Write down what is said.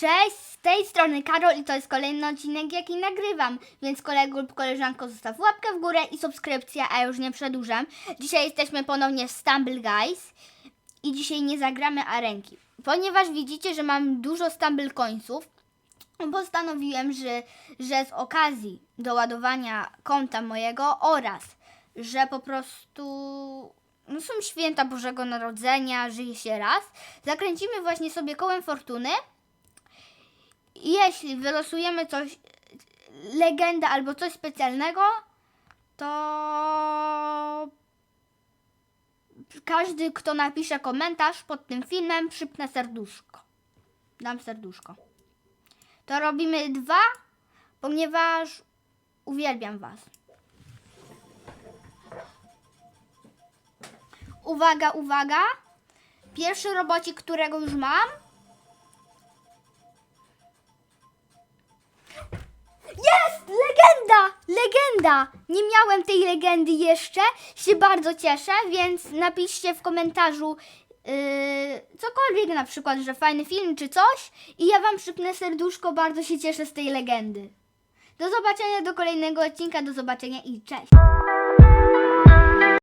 Cześć, z tej strony Karol i to jest kolejny odcinek, jaki nagrywam, więc kolego lub koleżanko zostaw łapkę w górę i subskrypcję, a już nie przedłużam. Dzisiaj jesteśmy ponownie w Stumble Guys i dzisiaj nie zagramy arenki, ponieważ widzicie, że mam dużo Stumble Coinsów, postanowiłem, że, że z okazji doładowania konta mojego oraz, że po prostu no są święta Bożego Narodzenia, żyje się raz, zakręcimy właśnie sobie kołem fortuny jeśli wylosujemy coś, legendę albo coś specjalnego, to każdy, kto napisze komentarz pod tym filmem, przypnę serduszko. Dam serduszko. To robimy dwa, ponieważ uwielbiam Was. Uwaga, uwaga. Pierwszy robocik, którego już mam. Legenda! Nie miałem tej legendy jeszcze. Się bardzo cieszę, więc napiszcie w komentarzu yy, cokolwiek, na przykład, że fajny film czy coś. I ja Wam przypnę serduszko. Bardzo się cieszę z tej legendy. Do zobaczenia do kolejnego odcinka. Do zobaczenia i cześć!